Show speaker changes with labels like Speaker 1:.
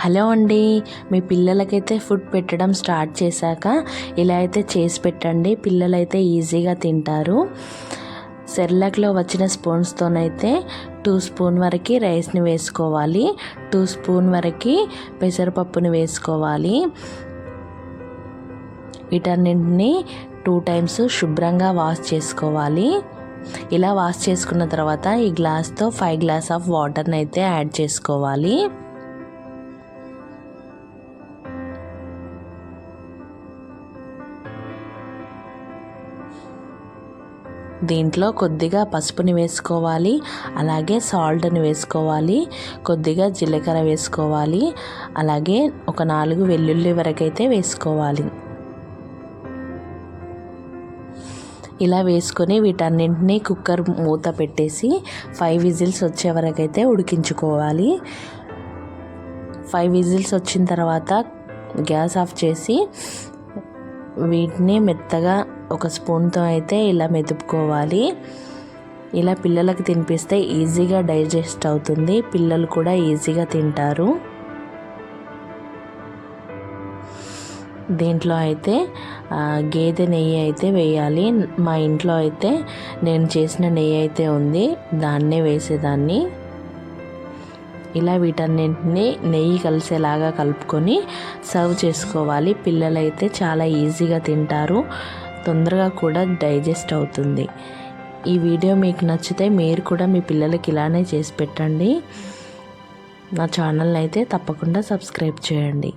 Speaker 1: Hello అండి మీ పిల్లలకైతే food పెట్టడం స్టార్ట్ చేశాక ఇలా అయితే చేసి పెట్టండి పిల్లలైతే ఈజీగా తింటారు. సెర్లాక్లో వచ్చిన స్పూన్స్తోనైతే టూ స్పూన్ వరకు రైస్ని వేసుకోవాలి టూ స్పూన్ వరకు పెసరపప్పుని వేసుకోవాలి. వీటన్నింటిని టూ టైమ్స్ శుభ్రంగా వాష్ చేసుకోవాలి. ఇలా వాష్ చేసుకున్న తర్వాత ఈ గ్లాస్తో ఫైవ్ గ్లాస్ ఆఫ్ వాటర్ని అయితే యాడ్ చేసుకోవాలి. దీంట్లో కొద్దిగా పసుపుని వేసుకోవాలి అలాగే సాల్ట్ని వేసుకోవాలి కొద్దిగా జీలకర్ర వేసుకోవాలి అలాగే ఒక నాలుగు వెల్లుల్లి వరకైతే వేసుకోవాలి. ఇలా వేసుకొని వీటన్నింటినీ కుక్కర్ మూత పెట్టేసి ఫైవ్ విజిల్స్ వచ్చే వరకైతే ఉడికించుకోవాలి. ఫైవ్ విజిల్స్ వచ్చిన తర్వాత గ్యాస్ ఆఫ్ చేసి వీటిని మెత్తగా ఒక స్పూన్తో అయితే ఇలా మెదుపుకోవాలి. ఇలా పిల్లలకు తినిపిస్తే ఈజీగా డైజెస్ట్ అవుతుంది. పిల్లలు కూడా ఈజీగా తింటారు. దీంట్లో అయితే గేదె నెయ్యి అయితే వేయాలి. మా ఇంట్లో అయితే నేను చేసిన నెయ్యి అయితే ఉంది. దాన్నే వేసేదాన్ని. ఇలా వీటన్నింటినీ నెయ్యి కలిసేలాగా కలుపుకొని సర్వ్ చేసుకోవాలి. పిల్లలైతే చాలా ఈజీగా తింటారు. తొందరగా కూడా డైజెస్ట్ అవుతుంది. ఈ వీడియో మీకు నచ్చితే మీరు కూడా మీ పిల్లలకి ఇలానే చేసి పెట్టండి. నా ఛానల్ని అయితే తప్పకుండా సబ్స్క్రైబ్ చేయండి.